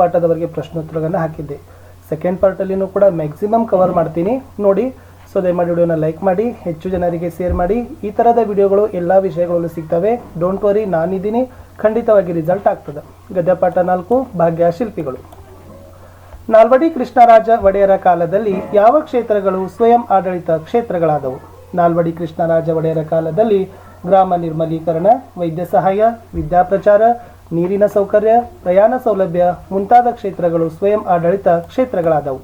ಪಾಠದವರೆಗೆ ಪ್ರಶ್ನೋತ್ತರಗಳನ್ನು ಹಾಕಿದ್ದೆ. ಸೆಕೆಂಡ್ ಪಾರ್ಟಲ್ಲಿನೂ ಕೂಡ maximum cover ಮಾಡ್ತೀನಿ. ನೋಡಿ ಸೊ ದಯಮಾಡಿ ವಿಡಿಯೋನ ಲೈಕ್ ಮಾಡಿ, ಹೆಚ್ಚು ಜನರಿಗೆ ಶೇರ್ ಮಾಡಿ. ಈ ಥರದ ವಿಡಿಯೋಗಳು ಎಲ್ಲ ವಿಷಯಗಳಲ್ಲೂ ಸಿಗ್ತವೆ. ಡೋಂಟ್ ವರಿ ನಾನಿದ್ದೀನಿ. ಖಂಡಿತವಾಗಿ ರಿಸಲ್ಟ್ ಆಗ್ತದೆ. ಗದ್ಯಪಾಠ ನಾಲ್ಕು, ಭಾಗ್ಯ ಶಿಲ್ಪಿಗಳು. ನಾಲ್ವಡಿ ಕೃಷ್ಣರಾಜ ಒಡೆಯರ ಕಾಲದಲ್ಲಿ ಯಾವ ಕ್ಷೇತ್ರಗಳು ಸ್ವಯಂ ಆಡಳಿತ ಕ್ಷೇತ್ರಗಳಾದವು? ನಾಲ್ವಡಿ ಕೃಷ್ಣರಾಜ ಒಡೆಯರ ಕಾಲದಲ್ಲಿ ಗ್ರಾಮ ನಿರ್ಮಲೀಕರಣ, ವೈದ್ಯ ಸಹಾಯ ವಿದ್ಯಾಪ್ರಚಾರ ನೀರಿನ ಸೌಕರ್ಯ, ಪ್ರಯಾಣ ಸೌಲಭ್ಯ ಮುಂತಾದ ಕ್ಷೇತ್ರಗಳು ಸ್ವಯಂ ಆಡಳಿತ ಕ್ಷೇತ್ರಗಳಾದವು.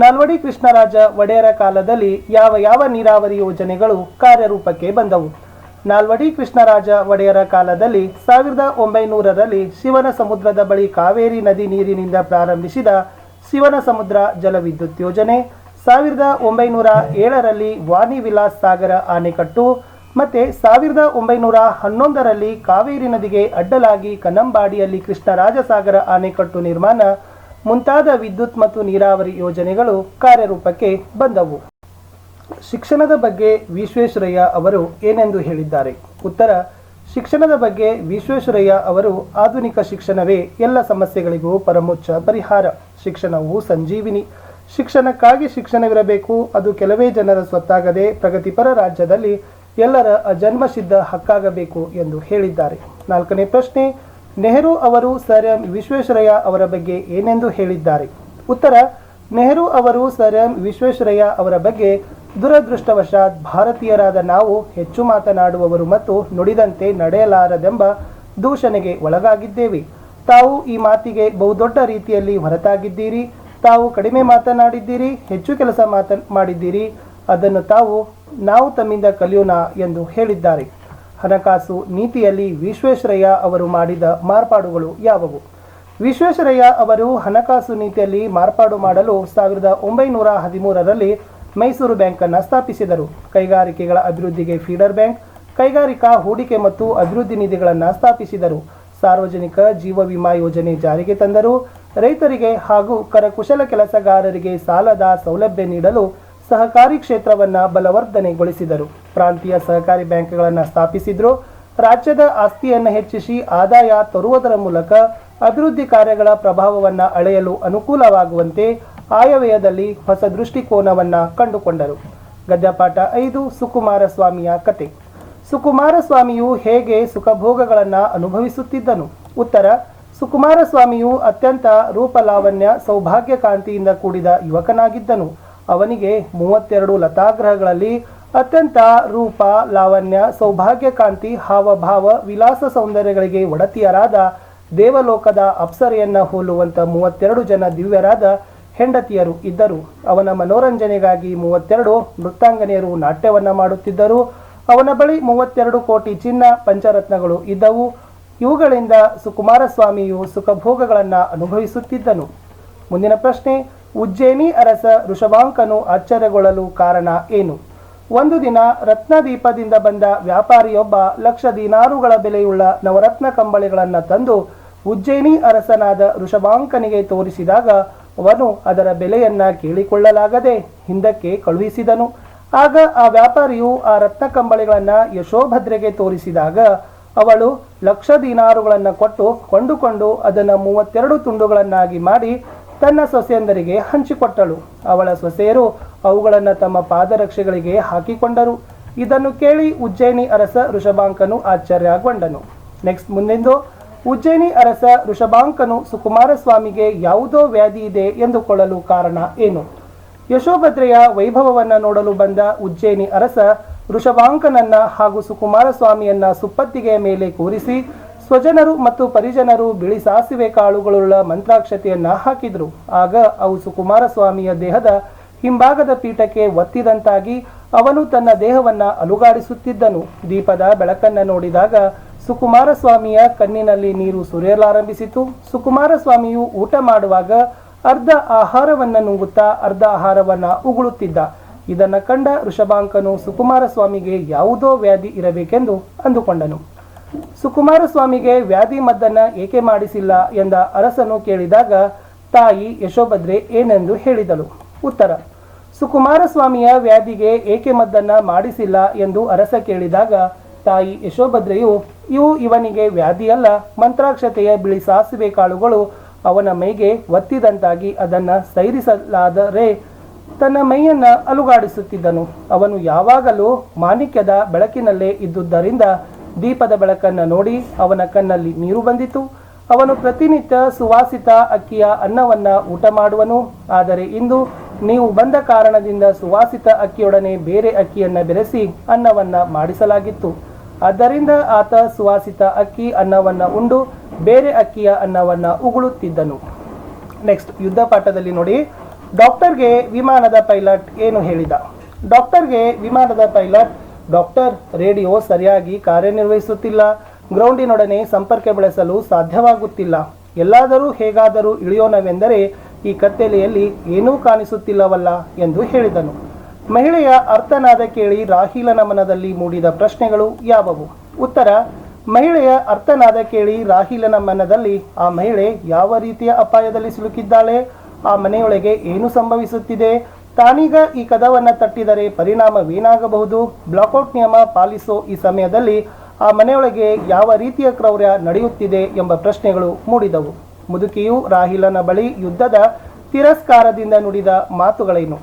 ನಾಲ್ವಡಿ ಕೃಷ್ಣರಾಜ ಒಡೆಯರ ಕಾಲದಲ್ಲಿ ಯಾವ ಯಾವ ನೀರಾವರಿ ಯೋಜನೆಗಳು ಕಾರ್ಯರೂಪಕ್ಕೆ ಬಂದವು? ನಾಲ್ವಡಿ ಕೃಷ್ಣರಾಜ ಒಡೆಯರ ಕಾಲದಲ್ಲಿ ಸಾವಿರದ ಒಂಬೈನೂರರಲ್ಲಿ ಶಿವನ ಸಮುದ್ರದ ಬಳಿ ಕಾವೇರಿ ನದಿ ನೀರಿನಿಂದ ಪ್ರಾರಂಭಿಸಿದ ಶಿವನ ಸಮುದ್ರ ಜಲವಿದ್ಯುತ್ ಯೋಜನೆ, ಸಾವಿರದ ಒಂಬೈನೂರ ಏಳರಲ್ಲಿ ವಾಣಿ ವಿಲಾಸ್ ಸಾಗರ ಆಣೆಕಟ್ಟು ಮತ್ತೆ ಸಾವಿರದ ಒಂಬೈನೂರ ಹನ್ನೊಂದರಲ್ಲಿ ಕಾವೇರಿ ನದಿಗೆ ಅಡ್ಡಲಾಗಿ ಕನ್ನಂಬಾಡಿಯಲ್ಲಿ ಕೃಷ್ಣರಾಜಸಾಗರ ಆಣೆಕಟ್ಟು ನಿರ್ಮಾಣ, ಮುಂತಾದ ವಿದ್ಯುತ್ ಮತ್ತು ನೀರಾವರಿ ಯೋಜನೆಗಳು ಕಾರ್ಯರೂಪಕ್ಕೆ ಬಂದವು. ಶಿಕ್ಷಣದ ಬಗ್ಗೆ ವಿಶ್ವೇಶ್ವರಯ್ಯ ಅವರು ಏನೆಂದು ಹೇಳಿದ್ದಾರೆ? ಉತ್ತರ, ಶಿಕ್ಷಣದ ಬಗ್ಗೆ ವಿಶ್ವೇಶ್ವರಯ್ಯ ಅವರು ಆಧುನಿಕ ಶಿಕ್ಷಣವೇ ಎಲ್ಲ ಸಮಸ್ಯೆಗಳಿಗೂ ಪರಮೋಚ್ಚ ಪರಿಹಾರ. ಶಿಕ್ಷಣವು ಸಂಜೀವಿನಿ. ಶಿಕ್ಷಣಕ್ಕಾಗಿ ಶಿಕ್ಷಣವಿರಬೇಕು, ಅದು ಕೆಲವೇ ಜನರ ಸ್ವತ್ತಾಗದೆ ಪ್ರಗತಿಪರ ರಾಜ್ಯದಲ್ಲಿ ಎಲ್ಲರ ಜನ್ಮಸಿದ್ಧ ಹಕ್ಕಾಗಬೇಕು ಎಂದು ಹೇಳಿದ್ದಾರೆ. ನಾಲ್ಕನೇ ಪ್ರಶ್ನೆ, ನೆಹರು ಅವರು ಸರ್ ಎಂ ವಿಶ್ವೇಶ್ವರಯ್ಯ ಅವರ ಬಗ್ಗೆ ಏನೆಂದು ಹೇಳಿದ್ದಾರೆ? ಉತ್ತರ, ನೆಹರು ಅವರು ಸರ್ ಎಂ ವಿಶ್ವೇಶ್ವರಯ್ಯ ಅವರ ಬಗ್ಗೆ ದುರದೃಷ್ಟವಶಾತ್ ಭಾರತೀಯರಾದ ನಾವು ಹೆಚ್ಚು ಮಾತನಾಡುವವರು ಮತ್ತು ನುಡಿದಂತೆ ನಡೆಯಲಾರದೆಂಬ ದೂಷಣೆಗೆ ಒಳಗಾಗಿದ್ದೇವೆ. ತಾವು ಈ ಮಾತಿಗೆ ಬಹುದೊಡ್ಡ ರೀತಿಯಲ್ಲಿ ಹೊರತಾಗಿದ್ದೀರಿ. ತಾವು ಕಡಿಮೆ ಮಾತನಾಡಿದ್ದೀರಿ, ಹೆಚ್ಚು ಕೆಲಸ ಮಾತ, ಮಾಡಿದ್ದೀರಿ. ಅದನ್ನು ತಾವು, ನಾವು ತಮ್ಮಿಂದ ಕಲಿಯೋಣ ಎಂದು ಹೇಳಿದ್ದಾರೆ. ಹಣಕಾಸು ನೀತಿಯಲ್ಲಿ ವಿಶ್ವೇಶ್ವರಯ್ಯ ಅವರು ಮಾಡಿದ ಮಾರ್ಪಾಡುಗಳು ಯಾವುವು? ವಿಶ್ವೇಶ್ವರಯ್ಯ ಅವರು ಹಣಕಾಸು ನೀತಿಯಲ್ಲಿ ಮಾರ್ಪಾಡು ಮಾಡಲು ಸಾವಿರದ ಒಂಬೈನೂರ ಹದಿಮೂರರಲ್ಲಿ ಮೈಸೂರು ಬ್ಯಾಂಕನ್ನು ಸ್ಥಾಪಿಸಿದರು. ಕೈಗಾರಿಕೆಗಳ ಅಭಿವೃದ್ಧಿಗೆ ಫೀಡರ್ ಬ್ಯಾಂಕ್, ಕೈಗಾರಿಕಾ ಹೂಡಿಕೆ ಮತ್ತು ಅಭಿವೃದ್ಧಿ ನಿಧಿಗಳನ್ನು ಸ್ಥಾಪಿಸಿದರು. ಸಾರ್ವಜನಿಕ ಜೀವ ವಿಮಾ ಯೋಜನೆ ಜಾರಿಗೆ ತಂದರು. ರೈತರಿಗೆ ಹಾಗೂ ಕರಕುಶಲ ಕೆಲಸಗಾರರಿಗೆ ಸಾಲದ ಸೌಲಭ್ಯ ನೀಡಲು ಸಹಕಾರಿ ಕ್ಷೇತ್ರವನ್ನು ಬಲವರ್ಧನೆಗೊಳಿಸಿದರು. ಪ್ರಾಂತೀಯ ಸಹಕಾರಿ ಬ್ಯಾಂಕ್ಗಳನ್ನು ಸ್ಥಾಪಿಸಿದ್ರು. ರಾಜ್ಯದ ಆಸ್ತಿಯನ್ನು ಹೆಚ್ಚಿಸಿ ಆದಾಯ ತರುವುದರ ಮೂಲಕ ಅಭಿವೃದ್ಧಿ ಕಾರ್ಯಗಳ ಪ್ರಭಾವವನ್ನು ಅಳೆಯಲು ಅನುಕೂಲವಾಗುವಂತೆ ಆಯವ್ಯಯದಲ್ಲಿ ಹೊಸ ದೃಷ್ಟಿಕೋನವನ್ನು ಕಂಡುಕೊಂಡರು. ಗದ್ಯಪಾಠ ಐದು ಸುಕುಮಾರ ಸ್ವಾಮಿಯ ಕತೆ. ಸುಕುಮಾರ ಸ್ವಾಮಿಯು ಹೇಗೆ ಸುಖಭೋಗಗಳನ್ನು ಅನುಭವಿಸುತ್ತಿದ್ದನು? ಉತ್ತರ ಸುಕುಮಾರ ಸ್ವಾಮಿಯು ಅತ್ಯಂತ ರೂಪಲಾವಣ್ಯ ಸೌಭಾಗ್ಯ ಕಾಂತಿಯಿಂದ ಕೂಡಿದ ಯುವಕನಾಗಿದ್ದನು. ಅವನಿಗೆ ಮೂವತ್ತೆರಡು ಲತಾಗ್ರಹಗಳಲ್ಲಿ ಅತ್ಯಂತ ರೂಪ, ಲಾವಣ್ಯ ಸೌಭಾಗ್ಯ ಕಾಂತಿ ಹಾವಭಾವ, ವಿಲಾಸ ಸೌಂದರ್ಯಗಳಿಗೆ ಒಡತಿಯರಾದ ದೇವಲೋಕದ ಅಪ್ಸರೆಯನ್ನು ಹೋಲುವಂತ ಮೂವತ್ತೆರಡು ಜನ ದಿವ್ಯರಾದ ಹೆಂಡತಿಯರು ಇದ್ದರು. ಅವನ ಮನೋರಂಜನೆಗಾಗಿ ಮೂವತ್ತೆರಡು ನೃತ್ಯಾಂಗನೆಯರು ನಾಟ್ಯವನ್ನ ಮಾಡುತ್ತಿದ್ದರು. ಅವನ ಬಳಿ ಮೂವತ್ತೆರಡು ಕೋಟಿ ಚಿನ್ನ ಪಂಚರತ್ನಗಳು ಇದ್ದವು. ಇವುಗಳಿಂದ ಸುಕುಮಾರಸ್ವಾಮಿಯು ಸುಖಭೋಗಗಳನ್ನು ಅನುಭವಿಸುತ್ತಿದ್ದನು. ಮುಂದಿನ ಪ್ರಶ್ನೆ ಉಜ್ಜಯಿನಿ ಅರಸ ಋಷಭಾಂಕನು ಆಶ್ಚರ್ಯಗೊಳ್ಳಲು ಕಾರಣ ಏನು? ಒಂದು ದಿನ ರತ್ನದೀಪದಿಂದ ಬಂದ ವ್ಯಾಪಾರಿಯೊಬ್ಬ ಲಕ್ಷ ದಿನಾರುಗಳ ಬೆಲೆಯುಳ್ಳ ನವರತ್ನ ಕಂಬಳಿಗಳನ್ನು ತಂದು ಉಜ್ಜಯಿನಿ ಅರಸನಾದ ಋಷಭಾಂಕನಿಗೆ ತೋರಿಸಿದಾಗ ಅವನು ಅದರ ಬೆಲೆಯನ್ನ ಕೇಳಿಕೊಳ್ಳಲಾಗದೆ ಹಿಂದಕ್ಕೆ ಕಳುಹಿಸಿದನು. ಆಗ ಆ ವ್ಯಾಪಾರಿಯು ಆ ರತ್ನ ಕಂಬಳಿಗಳನ್ನ ಯಶೋಭದ್ರೆಗೆ ತೋರಿಸಿದಾಗ ಅವಳು ಲಕ್ಷ ದಿನಾರುಗಳನ್ನು ಕೊಟ್ಟು ಕೊಂಡುಕೊಂಡು ಅದನ್ನು ಮೂವತ್ತೆರಡು ತುಂಡುಗಳನ್ನಾಗಿ ಮಾಡಿ ತನ್ನ ಸೊಸೆಯಂದರಿಗೆ ಹಂಚಿಕೊಟ್ಟಳು. ಅವಳ ಸೊಸೆಯರು ಅವುಗಳನ್ನು ತಮ್ಮ ಪಾದರಕ್ಷೆಗಳಿಗೆ ಹಾಕಿಕೊಂಡರು. ಇದನ್ನು ಕೇಳಿ ಉಜ್ಜಯಿನಿ ಅರಸ ಋಷಭಾಂಕನು ಆಶ್ಚರ್ಯಗೊಂಡನು. ನೆಕ್ಸ್ಟ್ ಮುಂದೆಂದು ಉಜ್ಜಯಿನಿ ಅರಸ ಋಷಭಾಂಕನು ಸುಕುಮಾರ ಸ್ವಾಮಿಗೆ ಯಾವುದೋ ವ್ಯಾಧಿ ಇದೆ ಎಂದುಕೊಳ್ಳಲು ಕಾರಣ ಏನು? ಯಶೋಭದ್ರೆಯ ವೈಭವವನ್ನು ನೋಡಲು ಬಂದ ಉಜ್ಜಯಿನಿ ಅರಸ ಋಷಭಾಂಕನನ್ನ ಹಾಗೂ ಸುಕುಮಾರ ಸ್ವಾಮಿಯನ್ನ ಸುಪ್ಪತ್ತಿಗೆಯ ಮೇಲೆ ಕೂರಿಸಿ ಸ್ವಜನರು ಮತ್ತು ಪರಿಜನರು ಬಿಳಿ ಸಾಸಿವೆ ಕಾಳುಗಳುಳ್ಳ ಮಂತ್ರಾಕ್ಷತೆಯನ್ನ ಹಾಕಿದ್ರು. ಆಗ ಅವು ಸುಕುಮಾರಸ್ವಾಮಿಯ ದೇಹದ ಹಿಂಭಾಗದ ಪೀಠಕ್ಕೆ ಒತ್ತಿದಂತಾಗಿ ಅವನು ತನ್ನ ದೇಹವನ್ನ ಅಲುಗಾಡಿಸುತ್ತಿದ್ದನು. ದೀಪದ ಬೆಳಕನ್ನ ನೋಡಿದಾಗ ಸುಕುಮಾರಸ್ವಾಮಿಯ ಕಣ್ಣಿನಲ್ಲಿ ನೀರು ಸುರಿಯಲಾರಂಭಿಸಿತು. ಸುಕುಮಾರಸ್ವಾಮಿಯು ಊಟ ಮಾಡುವಾಗ ಅರ್ಧ ಆಹಾರವನ್ನ ನುಂಗುತ್ತಾ ಅರ್ಧ ಆಹಾರವನ್ನ ಉಗುಳುತ್ತಿದ್ದ. ಇದನ್ನ ಕಂಡ ಋಷಭಾಂಕನು ಸುಕುಮಾರಸ್ವಾಮಿಗೆ ಯಾವುದೋ ವ್ಯಾಧಿ ಇರಬೇಕೆಂದು ಅಂದುಕೊಂಡನು. ಸುಕುಮಾರ ಸ್ವಾಮಿಗೆ ವ್ಯಾಧಿ ಮದ್ದನ್ನ ಏಕೆ ಮಾಡಿಸಿಲ್ಲ ಎಂದ ಅರಸನು ಕೇಳಿದಾಗ, ತಾಯಿ ಯಶೋಭದ್ರೆ ಏನೆಂದು ಹೇಳಿದಳು. ಉತ್ತರ, ಸುಕುಮಾರಸ್ವಾಮಿಯ ವ್ಯಾಧಿಗೆ ಏಕೆ ಮದ್ದನ್ನ ಮಾಡಿಸಿಲ್ಲ ಎಂದು ಅರಸ ಕೇಳಿದಾಗ, ತಾಯಿ ಯಶೋಭದ್ರೆಯು, ಇವು ಇವನಿಗೆ ವ್ಯಾಧಿಯಲ್ಲ, ಮಂತ್ರಾಕ್ಷತೆಯ ಬಿಳಿ ಸಾಸಿವೆ ಕಾಳುಗಳು ಅವನ ಮೈಗೆ ಒತ್ತಿದಂತಾಗಿ ಅದನ್ನು ಸೈರಿಸಲಾದರೆ ತನ್ನ ಮೈಯನ್ನ ಅಲುಗಾಡಿಸುತ್ತಿದ್ದನು. ಅವನು ಯಾವಾಗಲೂ ಮಾಣಿಕ್ಯದ ಬೆಳಕಿನಲ್ಲೇ ಇದ್ದುದರಿಂದ ದೀಪದ ಬೆಳಕನ್ನು ನೋಡಿ ಅವನ ಕಣ್ಣಲ್ಲಿ ನೀರು ಬಂದಿತು. ಅವನು ಪ್ರತಿನಿತ್ಯ ಸುವಾಸಿತ ಅಕ್ಕಿಯ ಅನ್ನವನ್ನು ಊಟ ಮಾಡುವನು. ಆದರೆ ಇಂದು ನೀವು ಬಂದ ಕಾರಣದಿಂದ ಸುವಾಸಿತ ಅಕ್ಕಿಯೊಡನೆ ಬೇರೆ ಅಕ್ಕಿಯನ್ನ ಬೆರೆಸಿ ಅನ್ನವನ್ನು ಮಾಡಿಸಲಾಗಿತ್ತು. ಆದ್ದರಿಂದ ಆತ ಸುವಾಸಿತ ಅಕ್ಕಿ ಅನ್ನವನ್ನು ಉಂಡು ಬೇರೆ ಅಕ್ಕಿಯ ಅನ್ನವನ್ನು ಉಗುಳುತ್ತಿದ್ದನು. ನೆಕ್ಸ್ಟ್ ಯುದ್ಧ ಪಾಠದಲ್ಲಿ ನೋಡಿ. ಡಾಕ್ಟರ್ಗೆ ವಿಮಾನದ ಪೈಲಟ್ ಏನು ಹೇಳಿದ? ಡಾಕ್ಟರ್ಗೆ ವಿಮಾನದ ಪೈಲಟ್ ಡಾಕ್ಟರ್ ರೇಡಿಯೋ ಸರಿಯಾಗಿ ಕಾರ್ಯನಿರ್ವಹಿಸುತ್ತಿಲ್ಲ. ಗ್ರೌಂಡಿನೊಡನೆ ಸಂಪರ್ಕ ಬೆಳೆಸಲು ಸಾಧ್ಯವಾಗುತ್ತಿಲ್ಲ. ಎಲ್ಲಾದರೂ ಹೇಗಾದರೂ ಇಳಿಯೋಣವೆಂದರೆ ಈ ಕತ್ತಲೆಯಲ್ಲಿ ಏನೂ ಕಾಣಿಸುತ್ತಿಲ್ಲವಲ್ಲ ಎಂದು ಹೇಳಿದನು. ಮಹಿಳೆಯ ಅರ್ಥನಾದ ಕೇಳಿ ರಾಹಿಲನ ಮನದಲ್ಲಿ ಮೂಡಿದ ಪ್ರಶ್ನೆಗಳು ಯಾವುವು? ಉತ್ತರ, ಮಹಿಳೆಯ ಅರ್ಥನಾದ ಕೇಳಿ ರಾಹಿಲನ ಮನದಲ್ಲಿ ಆ ಮಹಿಳೆ ಯಾವ ರೀತಿಯ ಅಪಾಯದಲ್ಲಿ ಸಿಲುಕಿದ್ದಾಳೆ? ಆ ಮನೆಯೊಳಗೆ ಏನು ಸಂಭವಿಸುತ್ತಿದೆ? ತಾನೀಗ ಈ ಕದವನ್ನು ತಟ್ಟಿದರೆ ಪರಿಣಾಮವೇನಾಗಬಹುದು ಬ್ಲಾಕೌಟ್ ನಿಯಮ ಪಾಲಿಸೋ ಈ ಸಮಯದಲ್ಲಿ ಆ ಮನೆಯೊಳಗೆ ಯಾವ ರೀತಿಯ ಕ್ರೌರ್ಯ ನಡೆಯುತ್ತಿದೆ ಎಂಬ ಪ್ರಶ್ನೆಗಳು ಮೂಡಿದವು. ಮುದುಕಿಯು ರಾಹಿಲನ ಬಳಿ ಯುದ್ಧದ ತಿರಸ್ಕಾರದಿಂದ ನುಡಿದ ಮಾತುಗಳೇನು?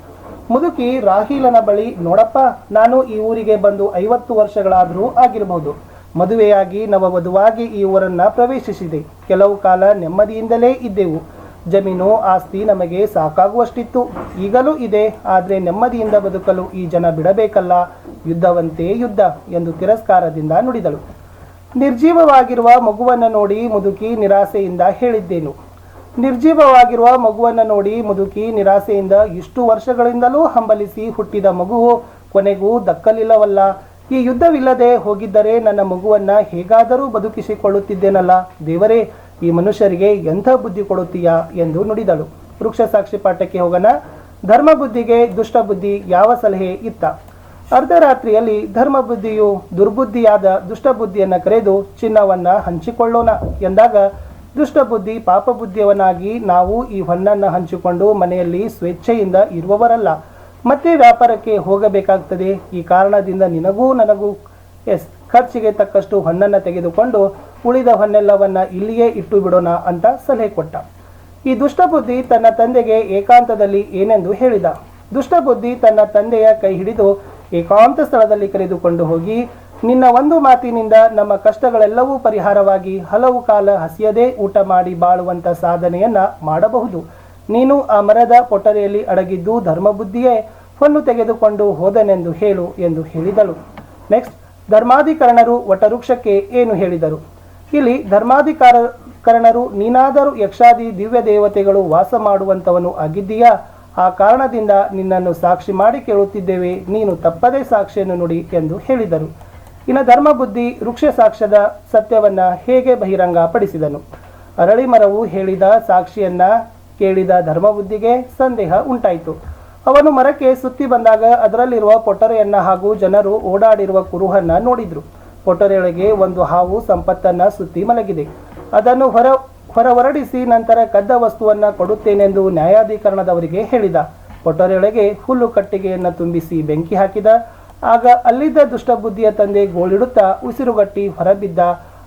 ಮುದುಕಿ ರಾಹಿಲನ ಬಳಿ, ನೋಡಪ್ಪ, ನಾನು ಈ ಊರಿಗೆ ಬಂದು ಐವತ್ತು ವರ್ಷಗಳಾದರೂ ಆಗಿರಬಹುದು ಮದುವೆಯಾಗಿ ನವವಧುವಾಗಿ ಈ ಊರನ್ನ ಪ್ರವೇಶಿಸಿದೆ. ಕೆಲವು ಕಾಲ ನೆಮ್ಮದಿಯಿಂದಲೇ ಇದ್ದೆವು. ಜಮೀನು ಆಸ್ತಿ ನಮಗೆ ಸಾಕಾಗುವಷ್ಟಿತ್ತು. ಈಗಲೂ ಇದೆ, ಆದರೆ ನೆಮ್ಮದಿಯಿಂದ ಬದುಕಲು ಈ ಜನ ಬಿಡಬೇಕಲ್ಲ. ಯುದ್ಧವಂತೆ ಯುದ್ಧ ಎಂದು ತಿರಸ್ಕಾರದಿಂದ ನುಡಿದಳು. ನಿರ್ಜೀವವಾಗಿರುವ ಮಗುವನ್ನು ನೋಡಿ ಮುದುಕಿ ನಿರಾಸೆಯಿಂದ ಹೇಳಿದ್ದೇನು. ನಿರ್ಜೀವವಾಗಿರುವ ಮಗುವನ್ನು ನೋಡಿ ಮುದುಕಿ ನಿರಾಸೆಯಿಂದ ಇಷ್ಟು ವರ್ಷಗಳಿಂದಲೂ ಹಂಬಲಿಸಿ ಹುಟ್ಟಿದ ಮಗುವು ಕೊನೆಗೂ ದಕ್ಕಲಿಲ್ಲವಲ್ಲ. ಈ ಯುದ್ಧವಿಲ್ಲದೆ ಹೋಗಿದ್ದರೆ ನನ್ನ ಮಗುವನ್ನು ಹೇಗಾದರೂ ಬದುಕಿಸಿಕೊಳ್ಳುತ್ತಿದ್ದೇನಲ್ಲ. ದೇವರೇ ಈ ಮನುಷ್ಯರಿಗೆ ಎಂಥ ಬುದ್ಧಿ ಕೊಡುತ್ತೀಯಾ ಎಂದು ನುಡಿದಳು. ವೃಕ್ಷ ಸಾಕ್ಷಿ ಪಾಠಕ್ಕೆ ಹೋಗೋಣ. ಧರ್ಮ ಬುದ್ಧಿಗೆ ದುಷ್ಟ ಬುದ್ಧಿ ಯಾವ ಸಲಹೆ ಇತ್ತ? ಅರ್ಧರಾತ್ರಿಯಲ್ಲಿ ಧರ್ಮ ಬುದ್ಧಿಯು ದುರ್ಬುದ್ಧಿಯಾದ ದುಷ್ಟ ಬುದ್ಧಿಯನ್ನು ಕರೆದು ಚಿನ್ನವನ್ನ ಹಂಚಿಕೊಳ್ಳೋಣ ಎಂದಾಗ ದುಷ್ಟ ಬುದ್ಧಿ ಪಾಪ ಬುದ್ಧಿಯವನಾಗಿ ನಾವು ಈ ಹೊನ್ನನ್ನು ಹಂಚಿಕೊಂಡು ಮನೆಯಲ್ಲಿ ಸ್ವೇಚ್ಛೆಯಿಂದ ಇರುವವರಲ್ಲ. ಮತ್ತೆ ವ್ಯಾಪಾರಕ್ಕೆ ಹೋಗಬೇಕಾಗ್ತದೆ. ಈ ಕಾರಣದಿಂದ ನಿನಗೂ ನನಗೂ ಎಸ್. ಖರ್ಚಿಗೆ ತಕ್ಕಷ್ಟು ಹೊನ್ನನ್ನು ತೆಗೆದುಕೊಂಡು ಉಳಿದ ಹೊನ್ನೆಲ್ಲವನ್ನ ಇಲ್ಲಿಯೇ ಇಟ್ಟು ಬಿಡೋಣ ಅಂತ ಸಲಹೆ ಕೊಟ್ಟ. ಈ ದುಷ್ಟಬುದ್ಧಿ ತನ್ನ ತಂದೆಗೆ ಏಕಾಂತದಲ್ಲಿ ಏನೆಂದು ಹೇಳಿದ. ದುಷ್ಟಬುದ್ಧಿ ತನ್ನ ತಂದೆಯ ಕೈ ಹಿಡಿದು ಏಕಾಂತ ಸ್ಥಳದಲ್ಲಿ ಕರೆದುಕೊಂಡು ಹೋಗಿ, ನಿನ್ನ ಒಂದು ಮಾತಿನಿಂದ ನಮ್ಮ ಕಷ್ಟಗಳೆಲ್ಲವೂ ಪರಿಹಾರವಾಗಿ ಹಲವು ಕಾಲ ಹಸಿಯದೇ ಊಟ ಮಾಡಿ ಬಾಳುವಂತ ಸಾಧನೆಯನ್ನ ಮಾಡಬಹುದು. ನೀನು ಆ ಮರದ ಪೊಟರೆಯಲ್ಲಿ ಅಡಗಿದ್ದು ಧರ್ಮಬುದ್ಧಿಯೇ, ಹೊನ್ನು ತೆಗೆದುಕೊಂಡು ಹೋದನೆಂದು ಹೇಳು ಎಂದು ಹೇಳಿದಳು. ನೆಕ್ಸ್ಟ್, ಧರ್ಮಾಧಿಕರಣರು ವಟವೃಕ್ಷಕ್ಕೆ ಏನು ಹೇಳಿದರು? ಇಲ್ಲಿ ಧರ್ಮಾಧಿಕಾರಕರಣರು ನೀನಾದರೂ ಯಕ್ಷಾದಿ ದಿವ್ಯ ದೇವತೆಗಳು ವಾಸ ಮಾಡುವಂತವನು ಆಗಿದ್ದೀಯಾ? ಆ ಕಾರಣದಿಂದ ನಿನ್ನನ್ನು ಸಾಕ್ಷಿ ಮಾಡಿ ಕೇಳುತ್ತಿದ್ದೇವೆ. ನೀನು ತಪ್ಪದೇ ಸಾಕ್ಷಿಯನ್ನು ನುಡಿ ಎಂದು ಹೇಳಿದರು. ಇನ್ನು ಧರ್ಮಬುದ್ಧಿ ವೃಕ್ಷ ಸಾಕ್ಷ್ಯದ ಸತ್ಯವನ್ನ ಹೇಗೆ ಬಹಿರಂಗಪಡಿಸಿದನು? ಅರಳಿ ಮರವು ಹೇಳಿದ ಸಾಕ್ಷಿಯನ್ನ ಕೇಳಿದ ಧರ್ಮಬುದ್ಧಿಗೆ ಸಂದೇಹ ಉಂಟಾಯಿತು. ಅವನು ಮರಕ್ಕೆ ಸುತ್ತಿ ಬಂದಾಗ ಅದರಲ್ಲಿರುವ ಪೊಟ್ಟರೆಯನ್ನ ಹಾಗೂ ಜನರು ಓಡಾಡಿರುವ ಕುರುಹನ್ನ ನೋಡಿದ್ರು. ಪೊಟರೆಯೊಳಗೆ ಒಂದು ಹಾವು ಸಂಪತ್ತನ್ನ ಸುತ್ತಿ ಮಲಗಿದೆ. ಅದನ್ನು ಹೊರ, ಹೊರವರಡಿಸಿ ನಂತರ ಕದ್ದ ವಸ್ತುವನ್ನ ಕೊಡುತ್ತೇನೆಂದು ನ್ಯಾಯಾಧೀಕರಣದವರಿಗೆ ಹೇಳಿದ. ಕೊಠರಿಯೊಳಗೆ ಹುಲ್ಲು ಕಟ್ಟಿಗೆಯನ್ನು ತುಂಬಿಸಿ ಬೆಂಕಿ ಹಾಕಿದ. ಆಗ ಅಲ್ಲಿದ್ದ ದುಷ್ಟಬುದ್ಧಿಯ ತಂದೆ ಗೋಳಿಡುತ್ತಾ ಉಸಿರುಗಟ್ಟಿ ಹೊರಬಿದ್ದ.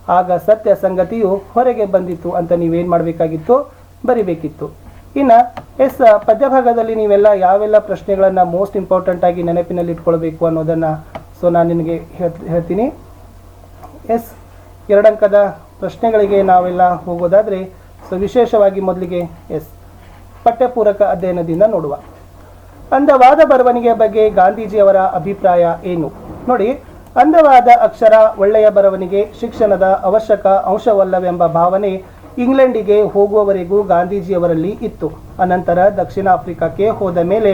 ಆಗ ಸತ್ಯ ಸಂಗತಿಯು ಹೊರಗೆ ಬಂದಿತ್ತು ಅಂತ ನೀವೇನು ಮಾಡಬೇಕಾಗಿತ್ತು? ಬರಿಬೇಕಿತ್ತು. ಇನ್ನ ಎಸ್, ಪದ್ಯಭಾಗದಲ್ಲಿ ನೀವೆಲ್ಲ ಯಾವೆಲ್ಲ ಪ್ರಶ್ನೆಗಳನ್ನು ಮೋಸ್ಟ್ ಇಂಪಾರ್ಟೆಂಟ್ ಆಗಿ ನೆನಪಿನಲ್ಲಿ ಇಟ್ಕೊಳ್ಬೇಕು ಅನ್ನೋದನ್ನ ಸೊ ನಾನು ನಿನಗೆ ಹೇಳ್- ಹೇಳ್ತೀನಿ. ಎಸ್ ಎರಡಂಕದ ಪ್ರಶ್ನೆಗಳಿಗೆ ನಾವೆಲ್ಲ ಹೋಗೋದಾದ್ರೆ ಸೊ ವಿಶೇಷವಾಗಿ ಮೊದಲಿಗೆ ಎಸ್. ಪಠ್ಯಪೂರಕ ಅಧ್ಯಯನದಿಂದ ನೋಡುವ. ಅಂದವಾದ ಬರವಣಿಗೆಯ ಬಗ್ಗೆ ಗಾಂಧೀಜಿಯವರ ಅಭಿಪ್ರಾಯ ಏನು? ನೋಡಿ, ಅಂದವಾದ ಅಕ್ಷರ ಒಳ್ಳೆಯ ಬರವಣಿಗೆ, ಶಿಕ್ಷಣದ ಅವಶ್ಯಕ ಅಂಶವಲ್ಲವೆಂಬ ಭಾವನೆ ಇಂಗ್ಲೆಂಡಿಗೆ ಹೋಗುವವರೆಗೂ ಗಾಂಧೀಜಿಯವರಲ್ಲಿ ಇತ್ತು. ಅನಂತರ ದಕ್ಷಿಣ ಆಫ್ರಿಕಾಕ್ಕೆ ಹೋದ ಮೇಲೆ